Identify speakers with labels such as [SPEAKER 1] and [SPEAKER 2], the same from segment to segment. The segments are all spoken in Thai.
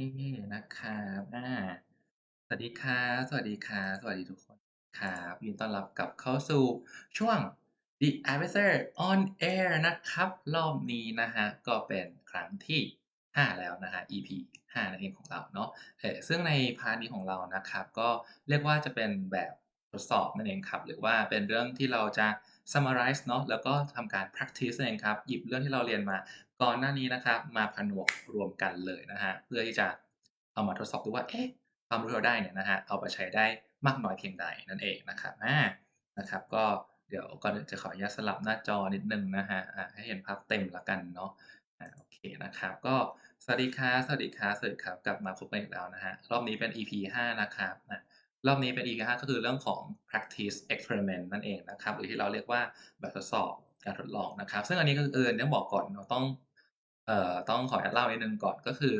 [SPEAKER 1] นี่นะครับอาสวัสดีครับ สวัสดีครับ สวัสดีทุกคนครับ ยินดีต้อนรับกลับเข้าสู่ช่วง The Advisor on Air นะครับ รอบนี้นะครับก็เป็นครั้งที่ 5 แล้วนะครับ EP 5นั่นเองของเราเนาะ เออซึ่งในพาร์ตนี้ของเรานะครับ ก็เรียกว่าจะเป็นแบบทดสอบนั่นเองครับ หรือว่าเป็นเรื่องที่เราจะ summarize เนาะ แล้วก็ทำการ practice นั่นเองครับ หยิบเรื่องที่เราเรียนมา ก่อนหน้านี้นะครับมาผนวกรวมกันเลยนะฮะเพื่อที่จะเอามาทดสอบดูว่าเอ๊ะความรู้ที่เราได้เนี่ยนะฮะเอาไปใช้ได้มากน้อยเพียงใดนั่นเองนะครับอานะครับ ก็เดี๋ยวก่อนจะขออนุญาตสลับหน้าจอนิดนึงนะครับอ่าให้เห็นภาพเต็มแล้วกันเนาะอาโอเคนะครับ ก็สวัสดีครับสวัสดีครับสวัสดีครับกลับมาพบกันอีกแล้วนะครับรอบนี้เป็น EP 5นะครับอารอบนี้เป็น EP 5ก็คือเรื่องของ practice experiment นั่นเองนะครับหรือที่เราเรียกว่าแบบทดสอบการทดลองนะครับ ซึ่งอันนี้ก็คือต้องบอกก่อนเนาต้อง เอ่อต้องขอเล่านิดนึงก่อนก็คือ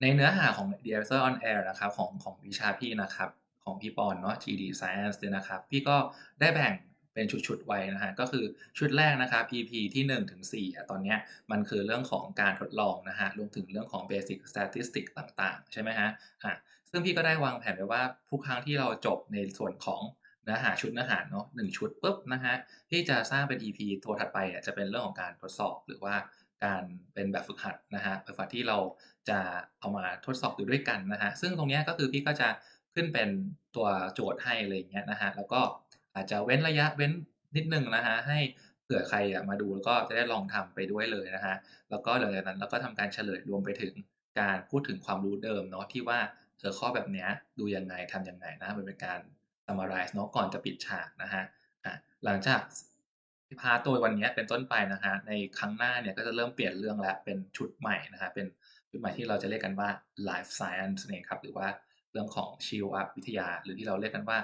[SPEAKER 1] ในเนื้อหาของ The Advisor on Air นะครับของของวิชาพี่นะครับ ของพี่ปอนเนาะ GD Science เนี่ยนะครับ พี่ก็ได้แบ่งเป็นชุดๆไว้นะครับก็คือชุดแรกนะครับ EP ที่1ถึง4ตอนเนี้ยมันคือเรื่องของการทดลองนะครับรวมถึงเรื่องของ Basic Statistics ต่างๆ ใช่ไหมครับอาซึ่งพี่ก็ได้วางแผนไว้ว่าทุกครั้งที่เราจบในส่วนของเนื้อหาชุดเนื้อหาเนาะ1ชุดปุ๊บนะครับพี่จะสร้างเป็น EP ตัวถัดไปอะจะเป็นเรื่องของการทดสอบหรือว่า การเป็นแบบฝึกหัดนะฮะแบบฝึกหัดที่เราจะเอามาทดสอบดูด้วยกันนะฮะซึ่งตรงนี้ก็คือพี่ก็จะขึ้นเป็นตัวโจทย์ให้อะไรอย่างเงี้ยนะฮะแล้วก็อาจจะเว้นระยะเว้นนิดนึงนะคะให้เผื่อใครอะมาดูแล้วก็จะได้ลองทำไปด้วยเลยนะคะแล้วก็หลังจากนั้นเราก็ทำการเฉลยรวมไปถึงการพูดถึงความรู้เดิมเนาะที่ว่าเออข้อแบบเนี้ยดูยังไงทำยังไงนะมันเป็นการ summarize เนาะก่อนจะปิดฉากนะคะหลังจาก พาตัววันนี้เป็นต้นไปนะครับในครั้งหน้าเนี่ยก็จะเริ่มเปลี่ยนเรื่องแล้วเป็นชุดใหม่นะครับเป็นชุดใหม่ที่เราจะเรียกกันว่า Life Science นั่นเองครับหรือว่าเรื่องของชีววิทยา หรือที่เราเรียกกันว่า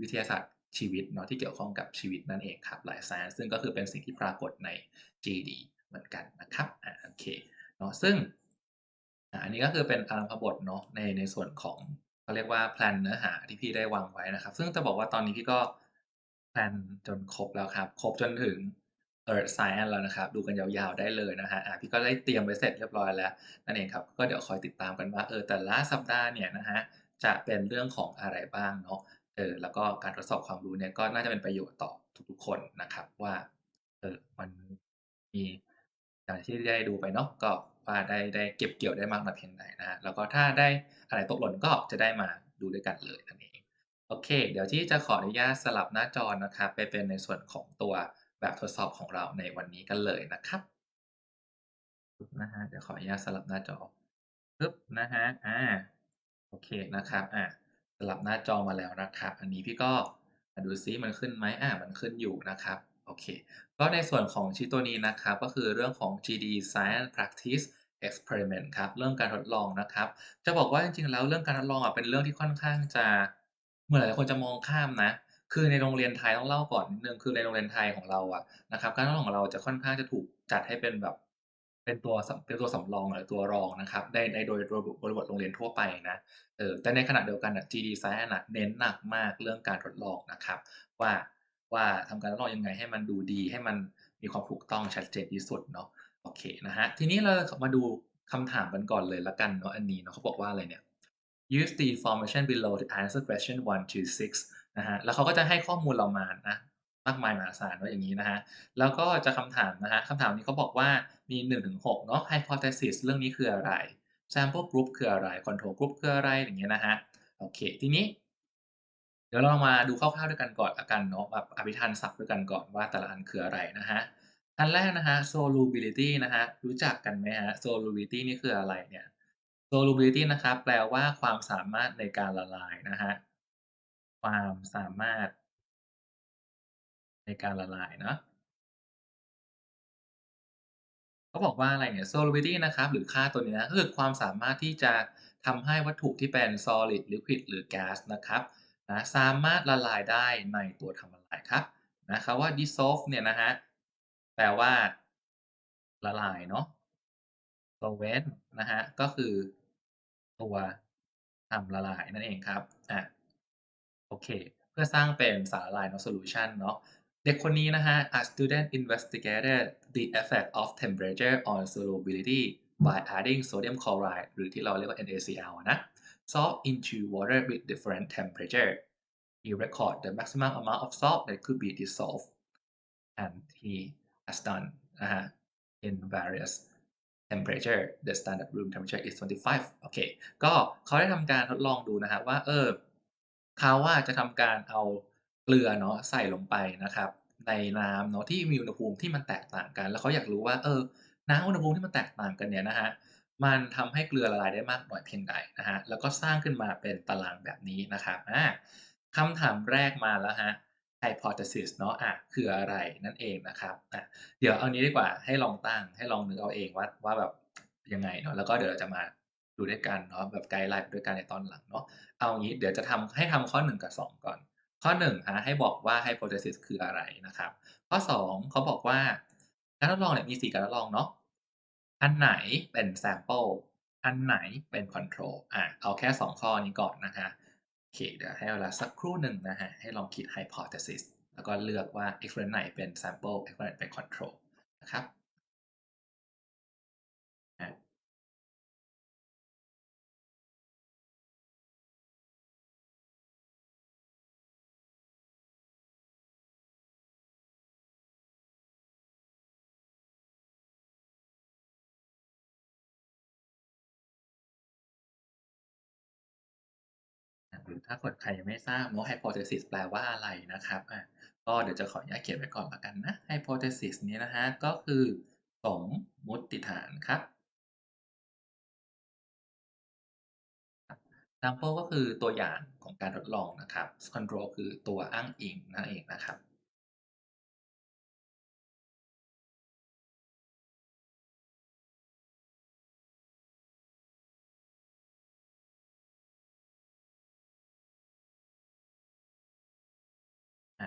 [SPEAKER 1] วิทยาศาสตร์ชีวิตเนาะที่เกี่ยวข้องกับชีวิตนั่นเองครับ Life Science ซึ่งก็คือเป็นสิ่งที่ปรากฏใน GD เหมือนกันนะครับอ่าโอเคเนาะซึ่งอ่าอันนี้ก็คือเป็นอารัมภบทเนาะในในส่วนของเขาเรียกว่าแพลนเนื้อหาที่พี่ได้วางไว้นะครับ ซึ่งจะบอกว่าตอนนี้พี่ก็ แพลนจนครบแล้วครับ ครบจนถึง Earth Science แล้วนะครับ ดูกันยาวๆได้เลยนะครับอ่าพี่ก็ได้เตรียมไว้เสร็จเรียบร้อยแล้วนั่นเองครับก็เดี๋ยวคอยติดตามกันว่าเออแต่ละสัปดาห์เนี่ยนะครับจะเป็นเรื่องของอะไรบ้างเนาะเออแล้วก็การทดสอบความรู้เนี่ยก็น่าจะเป็นประโยชน์ต่อทุกๆคนนะครับว่าเออมันมีอย่างที่ได้ดูไปเนาะก็ว่าได้ได้เก็บเกี่ยวได้มากน้อยเพียงใดนะครับแล้วก็ถ้าได้อะไรตกหล่นก็จะได้มาดูด้วยกันเลยนั่นเอง โอเค เดี๋ยวที่จะขออนุญาตสลับหน้าจอนะครับ ไปเป็นในส่วนของตัวแบบทดสอบของเราในวันนี้กันเลยนะครับนะฮะเดี๋ยวขออนุญาตสลับหน้าจอปึ๊บนะฮะอ่าโอเคนะครับอ่าสลับหน้าจอมาแล้วนะครับ อันนี้พี่ก็มาดูซิมันขึ้นไหมอ่ามันขึ้นอยู่นะครับโอเคก็ในส่วนของชีตตัวนี้นะครับ ก็คือเรื่องของ GD Science Practice Experiment ครับ เรื่องการทดลองนะครับ จะบอกว่าจริงๆแล้วเรื่องการทดลองอะเป็นเรื่องที่ค่อนข้างจะ เหมือนหลายคนจะมองข้ามนะ คือในโรงเรียนไทยต้องเล่าก่อนนิดหนึ่ง คือในโรงเรียนไทยของเราอะนะครับ การทดลองของเราจะค่อนข้างจะถูกจัดให้เป็นแบบ เป็นตัวสำ เป็นตัวสำรอง หรือตัวรองนะครับ ใน ในโดย โดยบริบทโรงเรียนทั่วไปนะ เอ่อ แต่ในขณะเดียวกันน่ะ GD Science น่ะ เน้นหนักมากเรื่องการทดลองนะครับว่า ว่าทำการทดลองยังไงให้มันดูดี ให้มันมีความถูกต้องชัดเจนที่สุดเนาะ โอเคนะครับ ทีนี้เรามาดูคำถามกันก่อนเลยแล้วกันเนาะ อันนี้เนาะ เขาบอกว่าอะไรเนี่ย use the information below to answer question 1 to 6นะฮะแล้วเขาก็จะให้ข้อมูลเรามานะมากมายมหาศาลเนาอย่างนี้นะฮะแล้วก็จะคำถามนะฮะคำถามนี้เขาบอกว่ามี 1-6 เนาะ hypothesis เรื่องนี้คืออะไร sample group คืออะไร control group คืออะไรอย่างเงี้ยนะฮะโอเคทีนี้ เดี๋ยวเรามาดูคร่าวๆด้วยกันก่อนแล้วกันเนาะแบบอภิธานศัพท์ด้วยกันก่อนว่าแต่ละอันคืออะไรนะฮะอันแรกนะฮะ solubility นะฮะรู้จักกันไหมฮะ solubility นี่คืออะไรเนี่ย solubility นะครับ แปลว่าความสามารถในการละลายนะฮะความสามารถในการละลายเนาะเขาบอกว่าอะไรเนี่ย solubility นะครับ หรือค่าตัวนี้นะก็คือความสามารถที่จะทำให้วัตถุที่เป็น solid liquid หรือแก๊สนะครับนะสามารถละลายได้ในตัวทำละลายครับนะคำว่า dissolve เนี่ยนะฮะแปลว่าละลายเนาะ solvent นะฮะก็คือ ตัวทำละลายนั่นเองครับอาโอเค เพื่อสร้างเป็นสารละลายเนาะ solution เนาะเด็กคนนี้นะฮะ A student investigated the effect of temperature on solubility by adding sodium chloride หรือที่เราเรียกว่า NaCl นะ salt into water with different temperature he record the maximum amount of salt that could be dissolved and he has done นะฮะ in various temperature the standard room temperature is 25 โอเค ก็เขาได้ทำการทดลองดูนะฮะว่า เออเขาว่าจะทำการเอาเกลือเนาะใส่ลงไปนะครับ ในน้ำเนาะที่มีอุณหภูมิที่มันแตกต่างกัน แล้วเขาอยากรู้ว่า เออ น้ำอุณหภูมิที่มันแตกต่างกันเนี่ยนะฮะ มันทำให้เกลือละลายได้มากน้อยเพียงใดนะฮะ แล้วก็สร้างขึ้นมาเป็นตารางแบบนี้นะครับอาคำถามแรกมาแล้วฮะ hypothesis เนาะอะคืออะไรนั่นเองนะครับอะเดี๋ยวเอานี้ดีกว่าให้ลองตั้งให้ลองนึกเอาเองว่าว่าแบบยังไงเนาะแล้วก็เดี๋ยวเราจะมาดูด้วยกันเนาะแบบไกด์ไลน์ด้วยกันในตอนหลังเนาะเอางี้เดี๋ยวจะทำให้ทำข้อ 1 กับ 2 ก่อน ข้อ1ฮะให้บอกว่า hypothesis คืออะไรนะครับ ข้อ 2เขาบอกว่าการทดลองเนี่ยมี 4 การทดลองเนาะอันไหนเป็น sample อันไหนเป็น control อะเอาแค่ 2 ข้อนี้ก่อนนะคะ อเคเดี๋ยวให้เวลาสักครู่หนึ่งนะฮะ ให้ลองคิด hypothesis แล้วก็เลือกว่า experiment ไหนเป็น sample experiment เป็น control นะครับ ถ้าเกิดใครยังไม่ทราบว่าะ hypothesis แปลว่าอะไรนะครับอะก็เดี๋ยวจะขออนุญาตเขียนไว้ก่อนละกันนะ hypothesis นี้นะฮะก็คือสมมุติฐานครับ sample ก็คือตัวอย่างของการทดลองนะครับ control คือตัวอ้างอิงนั่นเองนะครับ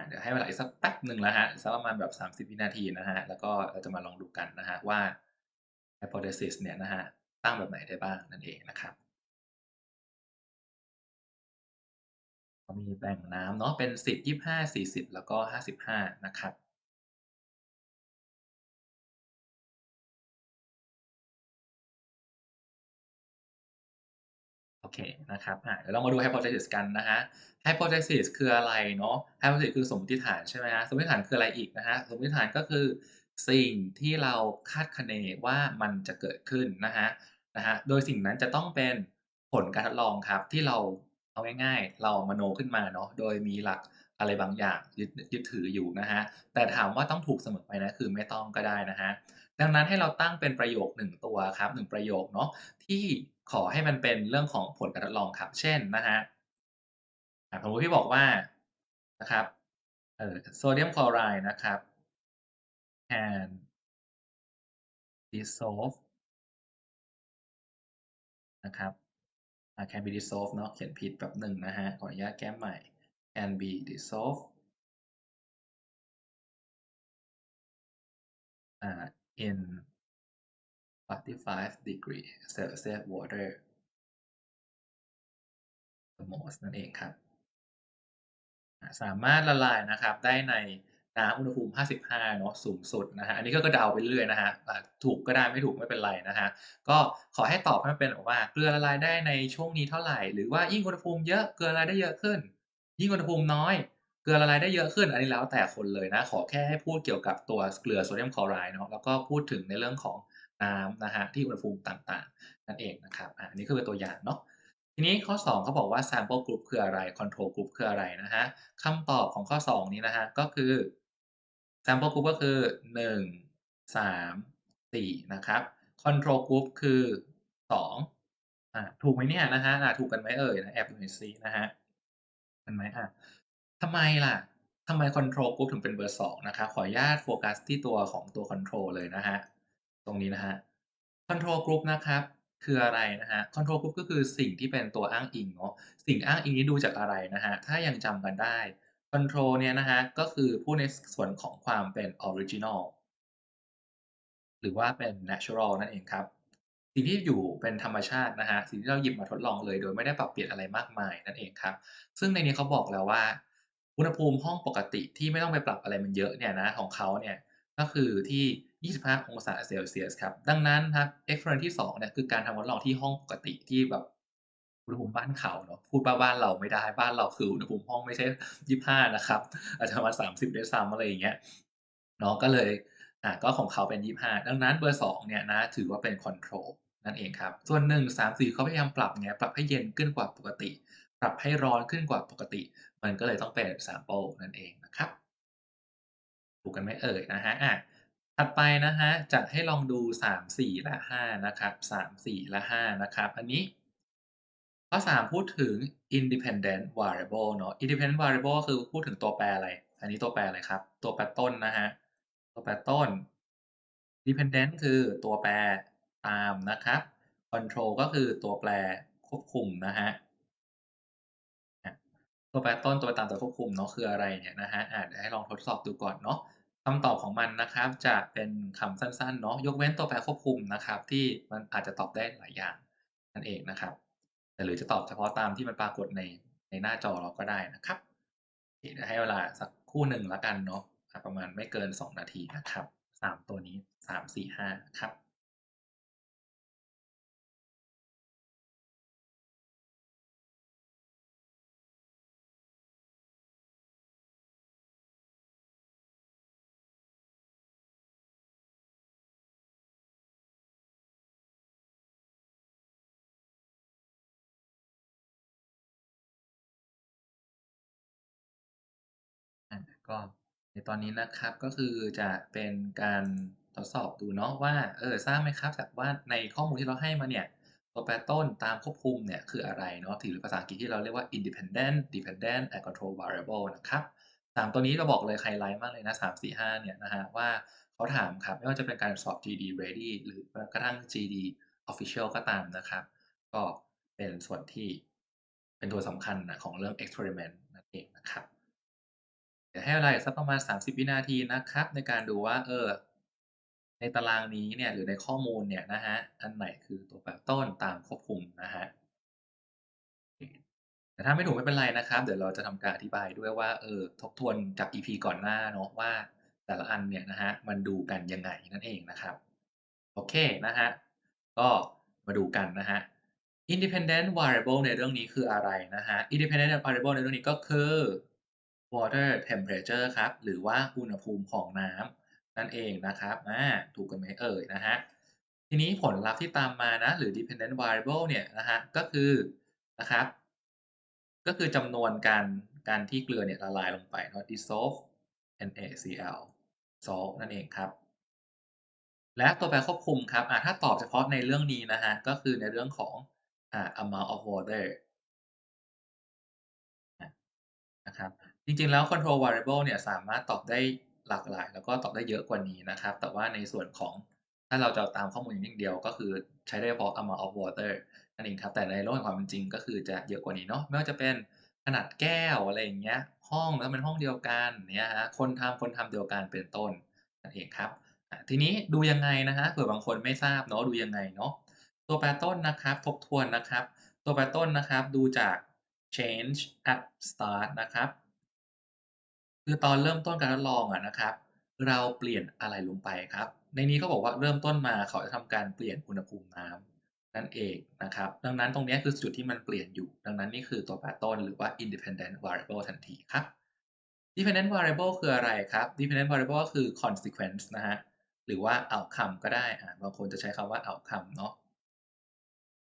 [SPEAKER 1] เดี๋ยวให้เวลาอีกสักแป๊บหนึ่งแล้วฮะสักประมาณแบบ 30 วินาทีนะฮะ แล้วก็เราจะมาลองดูกันนะฮะว่า hypothesis เนี่ยนะฮะตั้งแบบไหนได้บ้างนั่นเองนะครับมีแบ่งน้ำเนาะเป็น 10 25 40 แล้วก็ 55 นะครับ โอเคนะครับอ่าเดี๋ยวเรามาดู hypothesis กันนะฮะ hypothesis คืออะไรเนาะ hypothesis คือสมมติฐานใช่ไหมฮะ สมมติฐานคืออะไรอีกนะฮะ สมมติฐานก็คือสิ่งที่เราคาดคะเนว่ามันจะเกิดขึ้นนะฮะ นะฮะ โดยสิ่งนั้นจะต้องเป็นผลการทดลองครับที่เราเอาง่ายๆ เรามโนขึ้นมาเนาะ โดยมีหลักอะไรบางอย่างยึดยึดถืออยู่นะฮะ แต่ถามว่าต้องถูกเสมอไปนะคือไม่ต้องก็ได้นะฮะ ดังนั้นให้เราตั้งเป็นประโยคหนึ่งตัวครับหนึ่งประโยคเนาะที่ ขอให้มันเป็นเรื่องของผลการทดลองครับ เช่นนะฮะสมมติพี่บอกว่านะครับเอ่อโซเดียมคลอไรด์นะครับ can dissolve นะครับ can be dissolved เนาะเขียนผิดแป๊บหนึ่งนะฮะ ขออนุญาตแก้ใหม่ can be dissolved อ่า in 45 degree Celsius water thermos นั่นเองครับ สามารถละลายนะครับได้ในน้ำอุณหภูมิ 55 เนาะสูงสุดนะฮะ อันนี้ก็ก็เดาไปเรื่อยนะฮะถูกก็ได้ไม่ถูกไม่เป็นไรนะฮะ ก็ขอให้ตอบให้มันเป็นว่าเกลือละลายได้ในช่วงนี้เท่าไหร่ หรือว่ายิ่งอุณหภูมิเยอะเกลือละลายได้เยอะขึ้น ยิ่งอุณหภูมิน้อยเกลือละลายได้เยอะขึ้น อันนี้แล้วแต่คนเลยนะ ขอแค่ให้พูดเกี่ยวกับตัวเกลือโซเดียมคลอไรด์เนาะ แล้วก็พูดถึงในเรื่องของ น้ำนะฮะที่อุณหภูมิต่างๆ นั่นเองนะครับอันนี้คือเป็นตัวอย่างเนาะทีนี้ข้อ 2เขาบอกว่า sample group คืออะไร control group คืออะไรนะฮะคำตอบของข้อ 2 นี้นะฮะก็คือ sample group ก็คือ 1 3 4 นะครับ control group คือ 2อ่าถูกไหมเนี่ยนะฮะอ่าถูกกันไหมเอ่ยนะแอบดูหน่อยสินะฮะเห็นไหมอ่าทำไมล่ะทำไม control group ถึงเป็นเบอร์ 2 นะครับ ขออนุญาตโฟกัสที่ตัวของตัว control เลยนะฮะ ตรงนี้นะฮะ control group นะครับ คืออะไรนะฮะ control group ก็คือสิ่งที่เป็นตัวอ้างอิงเนาะสิ่งอ้างอิงนี้ดูจากอะไรนะฮะ ถ้ายังจำกันได้ control เนี่ยนะฮะ ก็คือพูดในส่วนของความเป็น original หรือว่าเป็น natural นั่นเองครับ สิ่งที่อยู่เป็นธรรมชาตินะฮะ สิ่งที่เราหยิบมาทดลองเลยโดยไม่ได้ปรับเปลี่ยนอะไรมากมายนั่นเองครับ ซึ่งในนี้เขาบอกแล้วว่าอุณหภูมิห้องปกติที่ไม่ต้องไปปรับอะไรมันเยอะเนี่ยนะของเขาเนี่ยก็คือที่ 25 องศาเซลเซียสครับ ดังนั้นครับ experiment ที่2เนี่ยคือการทำทดลองที่ห้องปกติที่แบบอุณหภูมิบ้านเขาเนาะพูดว่าบ้านเราไม่ได้บ้านเราคืออุณหภูมิห้องไม่ใช่ 25 นะครับ อาจจะประมาณ30ด้วยซ้ำอะไรอย่างเงี้ยเนาะก็เลยอ่าก็ของเขาเป็น 25 ดังนั้นเบอร์2เนี่ยนะถือว่าเป็นคอนโทรลนั่นเองครับ ส่วน 1 3 4เขาพยายามปรับไงปรับให้เย็นขึ้นกว่าปกติ ปรับให้ร้อนขึ้นกว่าปกติ มันก็เลยต้องเป็น sample นั่นเองนะครับถูกกันไหมเอ่ย?นะครับอ่า ถัดไปนะครับจะให้ลองดู 3 4 และ 5 นะครับ 3 4 และ 5 นะครับ อันนี้ข้อ 3 พูดถึง independent variable เนาะ independent variable ก็คือพูดถึงตัวแปรอะไร อันนี้ตัวแปรอะไรครับ ตัวแปรต้นนะครับตัวแปรต้น dependent คือตัวแปรตามนะครับ control ก็คือตัวแปรควบคุมนะครับอะตัวแปรต้นตัวแปรตามตัวควบคุมเนาะคืออะไรเนี่ยนะครับอ่าเดี๋ยวให้ลองทดสอบดูก่อนเนาะ คำตอบของมันนะครับ จะเป็นคำสั้นๆเนาะยกเว้นตัวแปรควบคุมนะครับ ที่มันอาจจะตอบได้หลายอย่างนั่นเองนะครับแต่หรือจะตอบเฉพาะตามที่มันปรากฏในในหน้าจอเราก็ได้นะครับเดี๋ยวให้เวลาสักคู่หนึ่งแล้วกันเนาะประมาณไม่เกิน 2 นาทีนะครับ 3 ตัวนี้ 3 4 5 ครับ ก็ในตอนนี้นะครับก็คือจะเป็นการทดสอบดูเนาะว่าเออทราบไหมครับจากว่าในข้อมูลที่เราให้มาเนี่ยตัวแปรต้นตามควบคุมเนี่ยคืออะไรเนาะหรือภาษาอังกฤษที่เราเรียกว่า independent dependent and control variable นะครับ3ตัวนี้เราบอกเลยไฮไลต์มากเลยนะ3 4 5เนี่ยนะครับว่าเขาถามครับ ไม่ว่าจะเป็นการสอบ GD Ready หรือกระทั่ง GD Official ก็ตามนะครับ ก็เป็นส่วนที่เป็นตัวสำคัญนะของเรื่อง experiment นั่นเองนะครับ ดี๋ยวให้เวลาสักประมาณ 30 วินาทีนะครับ ในการดูว่าเออในตารางนี้เนี่ยหรือในข้อมูลเนี่ยนะครับอันไหนคือตัวแปรต้นตามควบคุมนะครับโอเคแต่ถ้าไม่ถูกไม่เป็นไรนะครับ เดี๋ยวเราจะทำการอธิบายด้วยว่าเออทบทวนจาก EP ก่อนหน้าเนาะว่า แต่ละอันเนี่ยนะครับมันดูกันยังไงนั่นเองนะครับโอเคนะครับก็มาดูกันนะครับ independent variable ในเรื่องนี้คืออะไรนะครับ independent variable ในเรื่องนี้ก็คือ water temperature ครับ หรือว่าอุณหภูมิของน้ำนั่นเองนะครับอ่าถูกกันไหมเอ่ยนะครับทีนี้ผลลัพธ์ที่ตามมานะ หรือ dependent variable เนี่ยนะครับก็คือนะครับ ก็คือจำนวนการการที่เกลือเนี่ยละลายลงไปเนาะ dissolve NaCl salt นั่นเองครับ และตัวแปรควบคุมครับอ่าถ้าตอบเฉพาะในเรื่องนี้นะครับก็คือในเรื่องของอ่า amount of water นะครับ จริงๆ แล้ว control variable เนี่ยสามารถตอบได้หลากหลาย แล้วก็ตอบได้เยอะกว่านี้นะครับ แต่ว่าในส่วนของถ้าเราจะตามข้อมูลอย่างเดียว ก็คือใช้ได้เฉพาะ amount of water นั่นเองครับ แต่ในโลกแห่งความเป็นจริงก็คือจะเยอะกว่านี้เนาะ ไม่ว่าจะเป็นขนาดแก้วอะไรอย่างเงี้ย ห้องแล้วเป็นห้องเดียวกันเงี้ยครับคนทำคนทำเดียวกันเป็นต้นนั่นเองครับ ทีนี้ดูยังไงนะครับเผื่อบางคนไม่ทราบเนาะ ดูยังไงเนาะ ตัวแปรต้นนะครับ ทบทวนนะครับ ตัวแปรต้นนะครับ ดูจาก change at start นะครับ คือตอนเริ่มต้นการทดลองอะนะครับ เราเปลี่ยนอะไรลงไปครับ ในนี้เขาบอกว่าเริ่มต้นมาเขาจะทำการเปลี่ยนอุณหภูมิน้ำนั่นเองนะครับ ดังนั้นตรงเนี้ยคือจุดที่มันเปลี่ยนอยู่ ดังนั้นนี่คือตัวแปรต้นหรือว่า independent variable ทันทีครับ dependent variable คืออะไรครับ dependent variable ก็คือ consequence นะครับหรือว่า outcome ก็ได้อ่าบางคนจะใช้คำว่า outcome เนาะ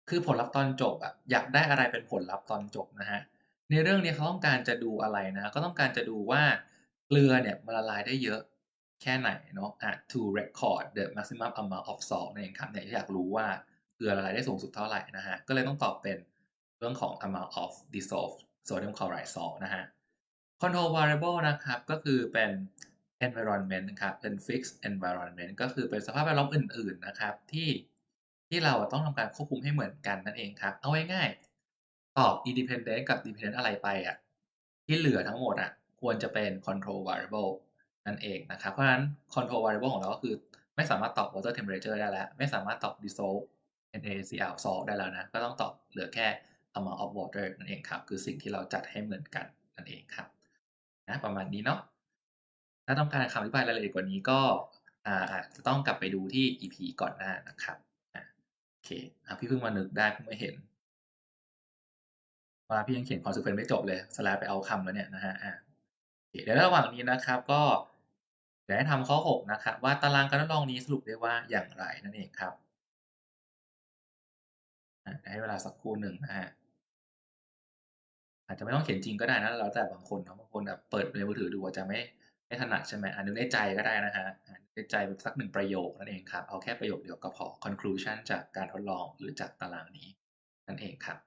[SPEAKER 1] คือผลลัพธ์ตอนจบอะอยากได้อะไรเป็นผลลัพธ์ตอนจบนะครับในเรื่องนี้เขาต้องการจะดูอะไรนะ ก็ต้องการจะดูว่า เกลือเนี่ยมันละลายได้เยอะแค่ไหนเนาะอ่า to record the maximum amount of salt นั่นเองครับเนี่ยอยากรู้ว่าเกลือละลายได้สูงสุดเท่าไหร่นะครับก็เลยต้องตอบเป็นเรื่องของ amount of dissolved sodium chloride salt นะครับ control variable นะครับก็คือเป็น environment นะครับเป็น fixed environment ก็คือเป็นสภาพแวดล้อมอื่น ๆ นะครับ ที่ที่เราต้องทำการควบคุมให้เหมือนกันนั่นเองครับ เอาง่ายๆตอบ independent กับ dependent อะไรไปอะที่เหลือทั้งหมดอะ ควรจะเป็น control variable นั่นเองนะครับ เพราะฉะนั้น control variable ของเราก็คือ ไม่สามารถตอบ water temperature ได้แล้ว ไม่สามารถตอบ dissolve NaCl salt ได้แล้วนะ ก็ต้องตอบเหลือแค่ amount of water นั่นเองครับ คือสิ่งที่เราจัดให้เหมือนกันนั่นเองครับนะประมาณนี้เนาะถ้าต้องการคำอธิบายรายละเอียดกว่านี้ก็อาจจะต้องกลับไปดูที่ EP ก่อนหน้านะครับอาโอเคอพี่เพิ่งมานึกได้เพิ่งมาเห็นว่าพี่ยังเขียน consequence ไม่จบเลย slash ไปเอาคำแล้วเนี่ยนะครับอา เคเดี๋ยวระหว่างนี้นะครับก็เดี๋ยวให้ทำข้อ 6 นะครับ ว่าตารางการทดลองนี้สรุปได้ว่าอย่างไรนั่นเองครับให้เวลาสักครู่หนึ่งนะครับอาจจะไม่ต้องเขียนจริงก็ได้นะแล้วแต่บางคนเนาะบางคนแบบเปิดในมือถือดูอาจจะไม่ไม่ถนัดใช่ไหมอานึกในใจก็ได้นะครับอานึกในใจแบบสัก1ประโยคนั่นเองครับ เอาแค่ประโยคเดียวก็พอ conclusion จากการทดลองหรือจากตารางนี้นั่นเองครับ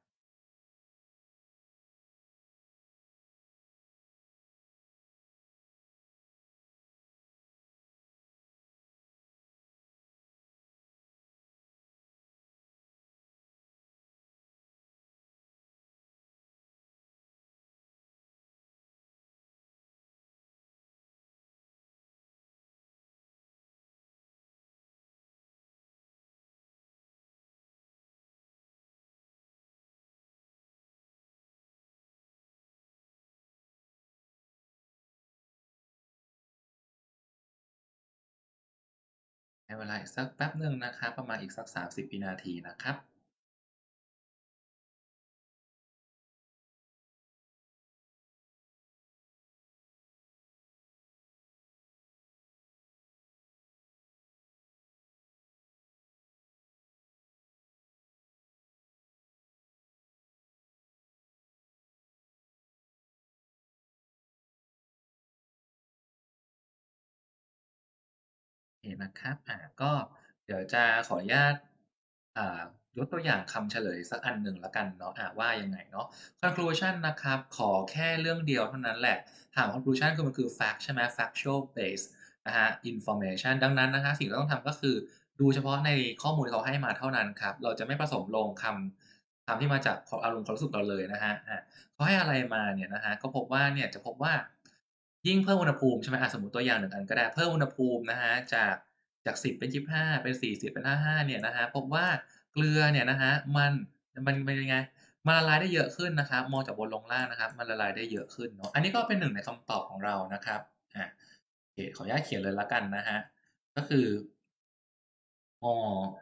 [SPEAKER 1] ให้เวลาอีกสักแป๊บหนึ่งนะครับ ประมาณอีกสัก 30วินาทีนะครับ นะครับอ่าก็เดี๋ยวจะขออนุญาตอ่ายกตัวอย่างคำเฉลยสักอันหนึ่งล้วกันเนาะอ่าว่ายังไงเนาะ conclusion นะครับ ขอแค่เรื่องเดียวเท่านั้นแหละถาม conclusion คือมันคือ fact ใช่ไหม factual base นะครับ information ดังนั้นนะครับสิ่งที่เราต้องทำก็คือดูเฉพาะในข้อมูลที่เขาให้มาเท่านั้นครับ เราจะไม่ผสมลงคำคำที่มาจากอารมณ์ความรู้สึกเราเลยนะครับอาเขาให้อะไรมาเนี่ยนะครับก็พบว่าเนี่ยจะพบว่ายิ่งเพิ่มอุณหภูมิใช่ไหมอาสมมติตัวอย่าง1อันก็ได้เพิ่มอุณหภูมินะครับจาก จาก 10 เป็น 25 เป็น 40 เป็น 55 เนี่ยนะครับพบว่าเกลือเนี่ยนะครับมันมันเป็นยังไงมันละลายได้เยอะขึ้นนะครับมองจากบนลงล่างนะครับ มันละลายได้เยอะขึ้นเนาะอันนี้ก็เป็นหนึ่งในคำตอบของเรานะครับอาโอเคขออนุญาตเขียนเลยล้วกันนะครับก็คือ more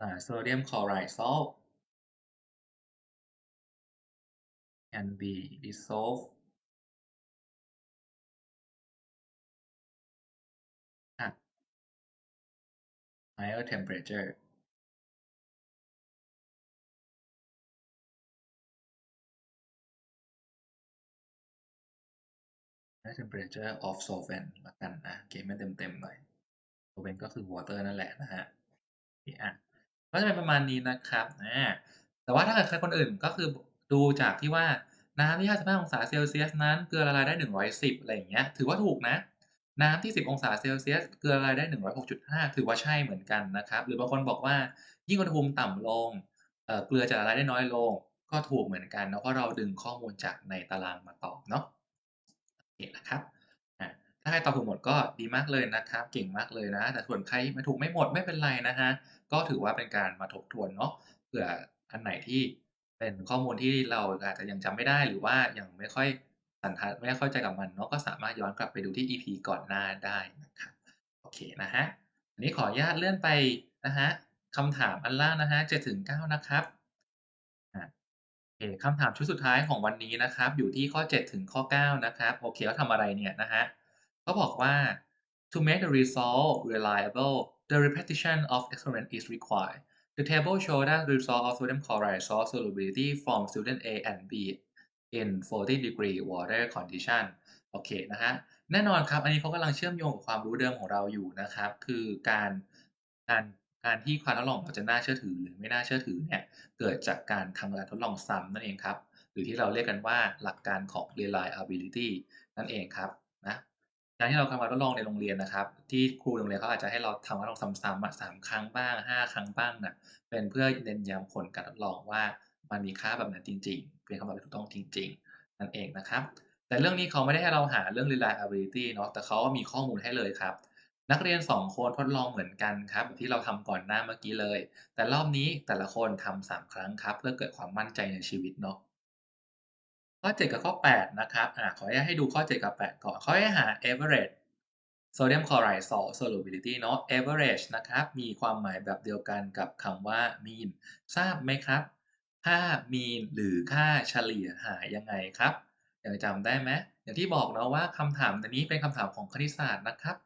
[SPEAKER 1] อ่า sodium chloride salt can be dissolved higher temperature higher temperature of solvent ล้วกันนะเขียนให้มันเต็มๆหน่อย solvent ก็คือ water นั่นแหละนะครับโอเคอะก็จะเป็นประมาณนี้นะครับอาแต่ว่าถ้าเกิดใครคนอื่นก็คือดูจากที่ว่าน้ำที่ 55 องศาเซลเซียสนั้นเกลือละลายได้ 110 อะไรอย่างเงี้ย ถือว่าถูกนะ น้ำที่ 10 องศาเซลเซียสเกลือละลายได้ 106.5 ถือว่าใช่เหมือนกันนะครับ หรือบางคนบอกว่ายิ่งอุณหภูมิต่ำลงเกลือจะละลายได้น้อยลง ก็ถูกเหมือนกันเนาะเพราะเราดึงข้อมูลจากในตารางมาตอบเนาะโอเคนะครับถ้าใครตอบถูกหมดก็ดีมากเลยนะครับ เก่งมากเลยนะ แต่ส่วนใครม่ถูกไม่หมดไม่เป็นไรนะครับก็ถือว่าเป็นการมาทบทวนเนาะเผื่ออันไหนที่เป็นข้อมูลที่เราอาจจะยังจำไม่ได้หรือว่ายังไม่ค่อย สันทัดไม่เข้าใจกับมันเนาะก็สามารถย้อนกลับไปดูที่ EP ก่อนหน้าได้นะครับโอเคนะครับอันนี้ขออนุญาตเลื่อนไปนะครับคำถามอันล่างนะครับ7-9นะครับโอเคคำถามชุดสุดท้ายของวันนี้นะครับ อยู่ที่ข้อ 7 ถึงข้อ 9 นะครับ โอเคเขาทำอะไรเนี่ยนะครับเขาบอกว่า to make the result reliable the repetition of experiment is required the table show that the result of sodium chloride salt solubility from student A and B in 40 degree water condition โอเคนะครับแน่นอนครับอันนี้เขากำลังเชื่อมโยงกับความรู้เดิมของเราอยู่นะครับ คือการการการที่ความทดลองเราจะน่าเชื่อถือหรือไม่น่าเชื่อถือเนี่ยเกิดจากการทำการทดลองซ้ำนั่นเองครับ หรือที่เราเรียกกันว่าหลักการของ reliability นั่นเองครับนะการที่เราทำการทดลองในโรงเรียนนะครับ ที่ครูโรงเรียนเขาอาจจะให้เราทำการทดลองซ้ำๆอะ3ครั้งบ้าง 5 ครั้งบ้างน่ะเป็นเพื่อเน้นย้ำผลการทดลองว่ามันมีค่าแบบนั้นจริง ๆ เป็นคำตอบที่ถูกต้องจริง ๆ นั่นเองนะครับ แต่เรื่องนี้เขาไม่ได้ให้เราหาเรื่อง reliability เนาะแต่เขามีข้อมูลให้เลยครับ นักเรียน 2 คนทดลองเหมือนกันครับแบบที่เราทำก่อนหน้าเมื่อกี้เลย แต่รอบนี้แต่ละคนทำ3ครั้งครับ เพื่อเกิดความมั่นใจในชีวิตเนาะข้อ 7 กับข้อ 8 นะครับอ่าขออนุญาตให้ดูข้อ 7 กับ 8 ก่อนเขาให้หา average Sodium Chloride Salt Solubility เนาะ Average นะครับ มีความหมายแบบเดียวกันกับคำว่า Mean ทราบไหมครับ ค่า Mean หรือค่าเฉลี่ยหายังไงครับยังจำได้ไหมอย่างที่บอกเนาะว่าคำถามอันนี้เป็นคำถามของคณิตศาสตร์นะครับ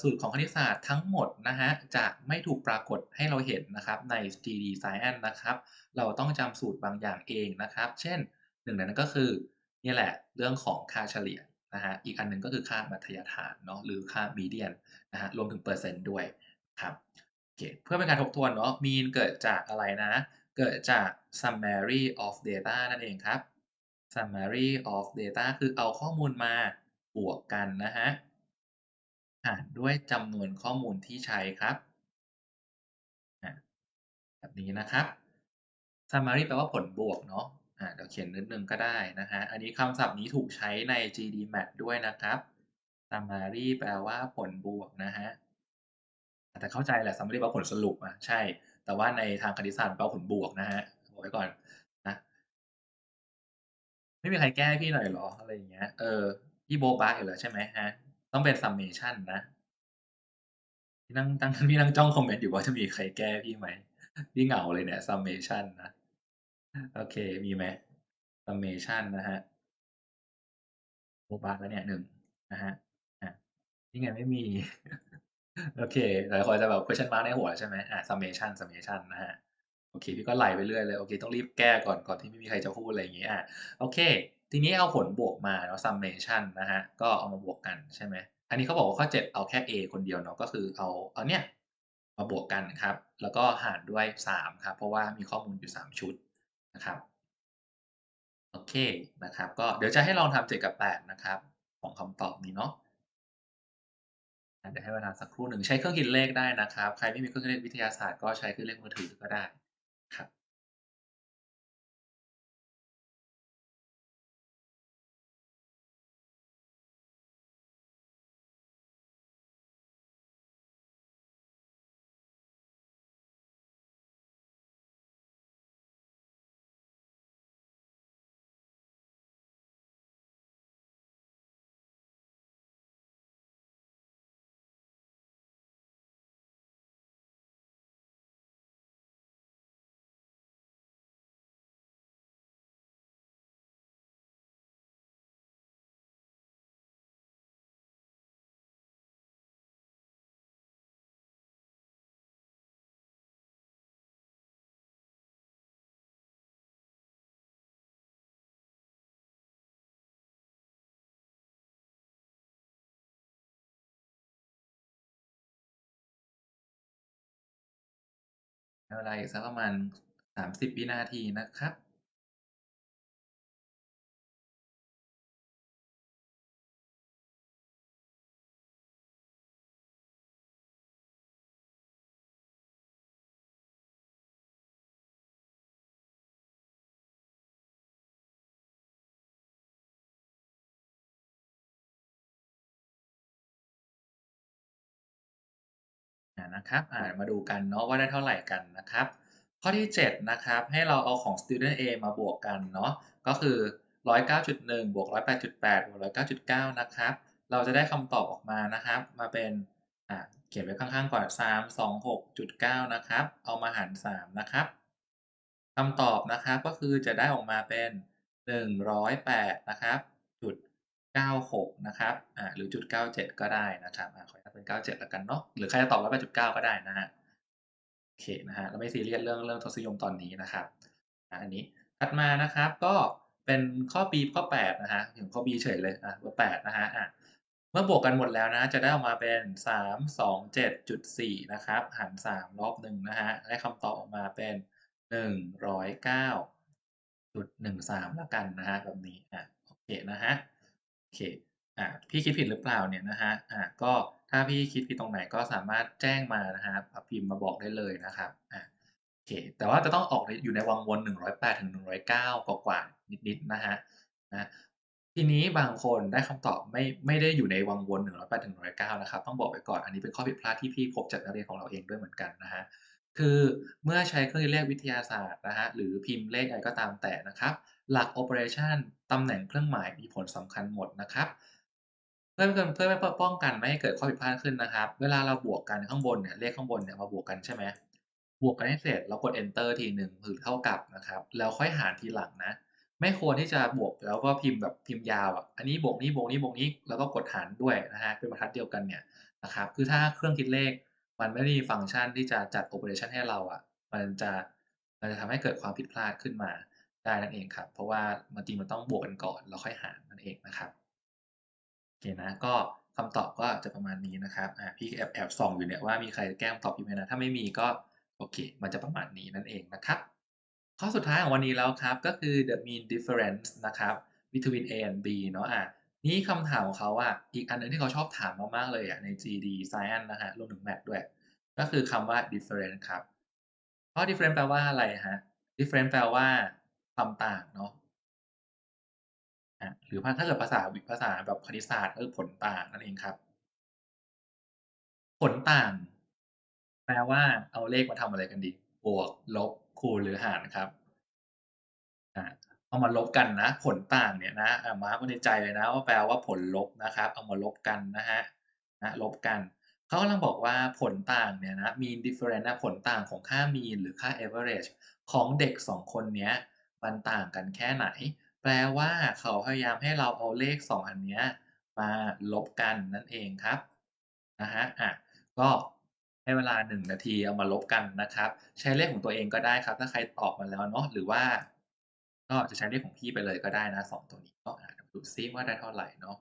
[SPEAKER 1] สูตรของคณิตศาสตร์ทั้งหมดนะครับจะไม่ถูกปรากฏให้เราเห็นนะครับใน GD Science นะครับ เราต้องจำสูตรบางอย่างเองนะครับ เช่นหนึ่งในนั้นก็คือนี่แหละเรื่องของค่าเฉลี่ยนะครับอีกอันหนึ่งก็คือค่ามัธยฐานเนาะหรือค่า Median นนะครับรวมถึงเปอร์เซ็นต์ด้วยครับโอเคเพื่อเป็นการทบทวนเนาะ Mean เกิดจากอะไรนะ เกิดจาก Summary of Data นั่นเองครับ Summary of Data คือเอาข้อมูลมาบวกกันนะครับหารด้วยจำนวนข้อมูลที่ใช้ครับแบบนี้นะครับ Summary แปลว่าผลบวกเนาะอาเดี๋ยวเขียนนิดนึงก็ได้นะครับอันนี้คำศัพท์นี้ถูกใช้ใน GDMAT ด้วยนะครับ Summary แปลว่าผลบวกนะครับแต่เข้าใจแหละ Summary แปลว่าผลสรุปอะใช่ แต่ว่าในทางคณิตศาสตร์แปลว่าผลบวกนะครับอกไว้ก่อนนะไม่มีใครแก้พี่หน่อยหรอ?อะไรอย่างเงี้ยเออพี่โบ๊ะบ๊ะอยู่แล้วใช่ไหมครับต้องเป็น Summation นะพี่นั่งตั้งพี่นั่งจ้องคอมเมนต์อยู่ว่าจะมีใครแก้พี่ไหม?พี่เหงาเลยเนี่ย Summation นะโอเคมีไหม? Summation นะครับโบ๊ะบ๊ะแล้วเนี่ย1นะครับอานี่ไงไม่มี โอเคหลายคนอาจะแบบ question mark ในหัวใช่ไหม?อ่า Summation Summation นะครับโอเค พี่ก็ไหลไปเรื่อยเลย โอเค ต้องรีบแก้ก่อนก่อนที่ไม่มีใครจะพูดอะไรอย่างงี้อาโอเค ทีนี้เอาผลบวกมาเนาะ Summation นะครับก็เอามาบวกกันใช่ไหม?อันนี้เขาบอกว่าข้อ 7 เอาแค่ A คนเดียวเนาะ ก็คือเอาเอาเนี่ยมาบวกกันครับ แล้วก็หารด้วย 3 ครับ เพราะว่ามีข้อมูลอยู่ 3 ชุดนะครับ โอเคนะครับ ก็เดี๋ยวจะให้ลองทำ7กับ 8 นะครับ ของคำตอบนี้เนาะ เดี๋ยวให้เวลาสักครู่หนึ่งใช้เครื่องคิดเลขได้นะครับ ใครไม่มีเครื่องคิดเลขวิทยาศาสตร์ก็ใช้เครื่องเลขมือถือก็ได้ เวลาอีกสักประมาณ30วินาทีนะครับ นะครับอ่ามาดูกันเนาะว่าได้เท่าไหร่กันนะครับ ข้อที่ 7 นะครับ ให้เราเอาของ Student A มาบวกกันเนาะก็คือ 109.1บวก108.8บวก109.9 นะครับ เราจะได้คำตอบออกมานะครับ มาเป็นเขียนไว้ข้างๆก่อน 326.9 นะครับ เอามาหาร 3 นะครับคำตอบนะครับก็คือจะได้ออกมาเป็น 108 นะครับจุด96 นะครับหรือจุด97 ก็ได้นะครับข ป็น97แล้วกันเนาะหรือใครจะตอบ108.9ก็ได้นะครับโอเคนะครับเราไม่ซีเรียสเรื่องเรื่องทศนิยมตอนนี้นะครับอันนี้ถัดมานะครับก็เป็นข้อ B ข้อ8นะครับถึงข้อ B เฉยเลยอ่าเบอร์8นะครับอ่าเมื่อบวกกันหมดแล้วนะ จะได้ออกมาเป็น 327.4 นะครับ หาร 3 รอบหนึ่งนะครับได้คำตอบออกมาเป็น 109.13 แล้วกันนะครับแบบนี้อ่าโอเคนะครับโอเคอ่าพี่คิดผิดหรือเปล่าเนี่ยนะครับอ่าก็ ถ้าพี่คิดผิดตรงไหนก็สามารถแจ้งมานะครับพิมพ์มาบอกได้เลยนะครับอ่าโอเค แต่ว่าจะต้องออกอยู่ในวังวน 108ถึง109 กว่าๆนิดๆนะครับนะทีนี้บางคนได้คำตอบไม่ไม่ได้อยู่ในวังวน108ถึง109 นะครับ ต้องบอกไว้ก่อนอันนี้เป็นข้อผิดพลาดที่พี่พบจากนักเรียนของเราเองด้วยเหมือนกันนะครับคือเมื่อใช้เครื่องเลขวิทยาศาสตร์นะครับหรือพิมพ์เลขอะไรก็ตามแต่นะครับ หลัก Operation ตำแหน่งเครื่องหมายมีผลสำคัญหมดนะครับ เพื่อเพื่อเพื่อป้องกันไม่ให้เกิดข้อผิดพลาดขึ้นนะครับ เวลาเราบวกกันข้างบนเนี่ยเลขข้างบนเนี่ยมาบวกกันใช่ไหมบวกกันให้เสร็จแล้วกด Enter ทีหนึ่งหรือเท่ากับนะครับ แล้วค่อยหารทีหลังนะ ไม่ควรที่จะบวกแล้วก็พิมพ์แบบพิมพ์ยาวอะอันนี้บวกนี้บวกนี้บวกนี้แล้วก็กดหารด้วยนะฮะเป็นบรรทัดเดียวกันเนี่ยนะครับคือถ้าเครื่องคิดเลขมันไม่ได้มีฟังก์ชันที่จะจัดโอเปอเรชันให้เราอะ มันจะมันจะทำให้เกิดความผิดพลาดขึ้นมาได้นั่นเองครับ เพราะว่าบางมันต้องบวกกันก่อนแล้วค่อยหารนั่นเองนะครับ คนะก็คำตอบก็จะประมาณนี้นะครับอ่าพี่แอบแอบส่องอยู่เนี่ยว่ามีใครแกล้งตอบอยู่ไหมนะถ้าไม่มีก็โอเค มันจะประมาณนี้นั่นเองนะครับข้อสุดท้ายของวันนี้แล้วครับก็คือ the mean difference นะครับ between A and B เนาะอะนี่คำถามของเขาอะอีกอันหนึ่งที่เขาชอบถามมากๆเลยอะใน GD Science นะฮะรวมถึง Math ด้วย ก็คือคำว่า difference ครับเพราะ difference แปลว่าอะไรฮะ difference แปลว่าความต่างเนาะ หรือถ้าเกิดภาษาวิภาษาแบบคณิตศาสตร์ก็คือผลต่างนั่นเองครับ ผลต่างแปลว่าเอาเลขมาทำอะไรกันดี บวก ลบ คูณหรือหารครับเอามาลบกันนะ ผลต่างเนี่ยนะมาร์กไว้ในใจเลยนะ ว่าแปลว่าผลลบนะครับ เอามาลบกันนะครับนะลบกันเขากำลังบอกว่าผลต่างเนี่ยนะ mean difference นะผลต่างของค่า mean หรือค่า average ของเด็ก 2 คนเนี้ยมันต่างกันแค่ไหน แปลว่าเขาพยายามให้เราเอาเลข 2 อันเนี้ยมาลบกันนั่นเองครับนะฮะอะก็ให้เวลา 1 นาทีเอามาลบกันนะครับ ใช้เลขของตัวเองก็ได้ครับ ถ้าใครตอบมาแล้วเนาะหรือว่า ก็จะใช้เลขของพี่ไปเลยก็ได้นะ 2 ตัวนี้ก็อ่าดูซิว่าได้เท่าไหร่เนาะ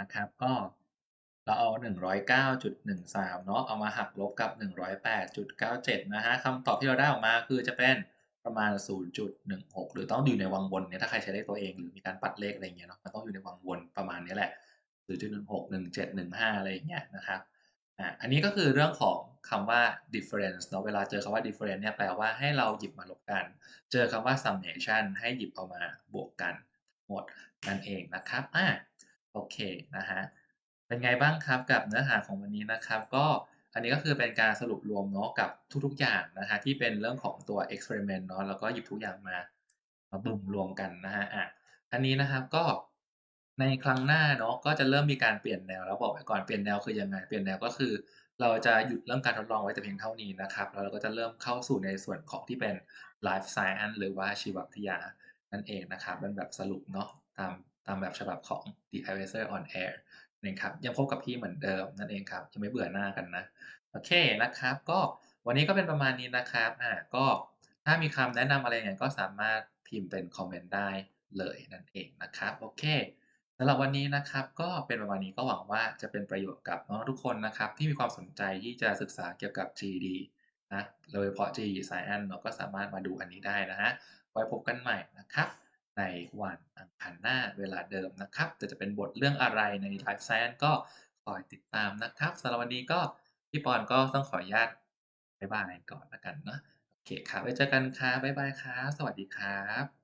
[SPEAKER 1] นะครับ ก็เราเอา 109.13 เนาะเอามาหักลบกับ 108.97 นะคะคำตอบที่เราได้ออกมาคือจะเป็นประมาณ 0.16 หรือต้องอยู่ในวังวนเนี่ยถ้าใครใช้เลขตัวเองหรือมีการปัดเลขอะไรเงี้ยเนาะมันต้องอยู่ในวังวนประมาณนี้แหละ 0.16 17 15 อะไรอย่างเงี้ยนะครับอาอันนี้ก็คือเรื่องของคำว่า difference เนาะเวลาเจอคำว่า difference เนี่ยแปลว่าให้เราหยิบมาลบกัน เจอคำว่า summation ให้หยิบเอามาบวกกันหมดนั่นเองนะครับอ่า โอเคนะครับเป็นไงบ้างครับกับเนื้อหาของวันนี้นะครับ ก็อันนี้ก็คือเป็นการสรุปรวมเนาะกับทุกๆอย่างนะครับที่เป็นเรื่องของตัว experiment เนาะแล้วก็หยิบทุกอย่างมามาบึ่มรวมกันนะครับอาอันนี้นะครับก็ในครั้งหน้าเนาะก็จะเริ่มมีการเปลี่ยนแนวแล้วบอกไว้ก่อนเปลี่ยนแนวคือยังไงเปลี่ยนแนวก็คือ เราจะหยุดเรื่องการทดลองไว้แต่เพียงเท่านี้นะครับแล้วเราก็จะเริ่มเข้าสู่ในส่วนของที่เป็น Life Science หรือว่าชีววิทยานั่นเองนะครับเป็นแบบสรุปเนาะตาม ตามแบบฉบับของ The Advisor on Air นะครับยังพบกับพี่เหมือนเดิมนั่นเองครับจะไม่เบื่อหน้ากันนะโอเคนะครับ ก็วันนี้ก็เป็นประมาณนี้นะครับอ่าก็ถ้ามีคำแนะนำอะไรยังไงก็สามารถพิมพ์เป็นคอมเมนต์ได้เลยนั่นเองนะครับโอเคสำหรับวันนี้นะครับก็เป็นประมาณนี้ก็หวังว่าจะเป็นประโยชน์กับน้องทุกคนนะครับ ที่มีความสนใจที่จะศึกษาเกี่ยวกับ GD นะโดยเฉพาะ GD Science เนาก็สามารถมาดูอันนี้ได้นะฮะไว้พบกันใหม่นะครับ ในวันอังคารหน้าเวลาเดิมนะครับ แต่จะเป็นบทเรื่องอะไรใน Life Science ก็คอยติดตามนะครับสำหรับวันนี้ก็พี่ปอนก็ต้องขออนุญาตบายบายก่อนละกันเนาะโอเคครับไว้เจอกันครับบายบายครับสวัสดีครับ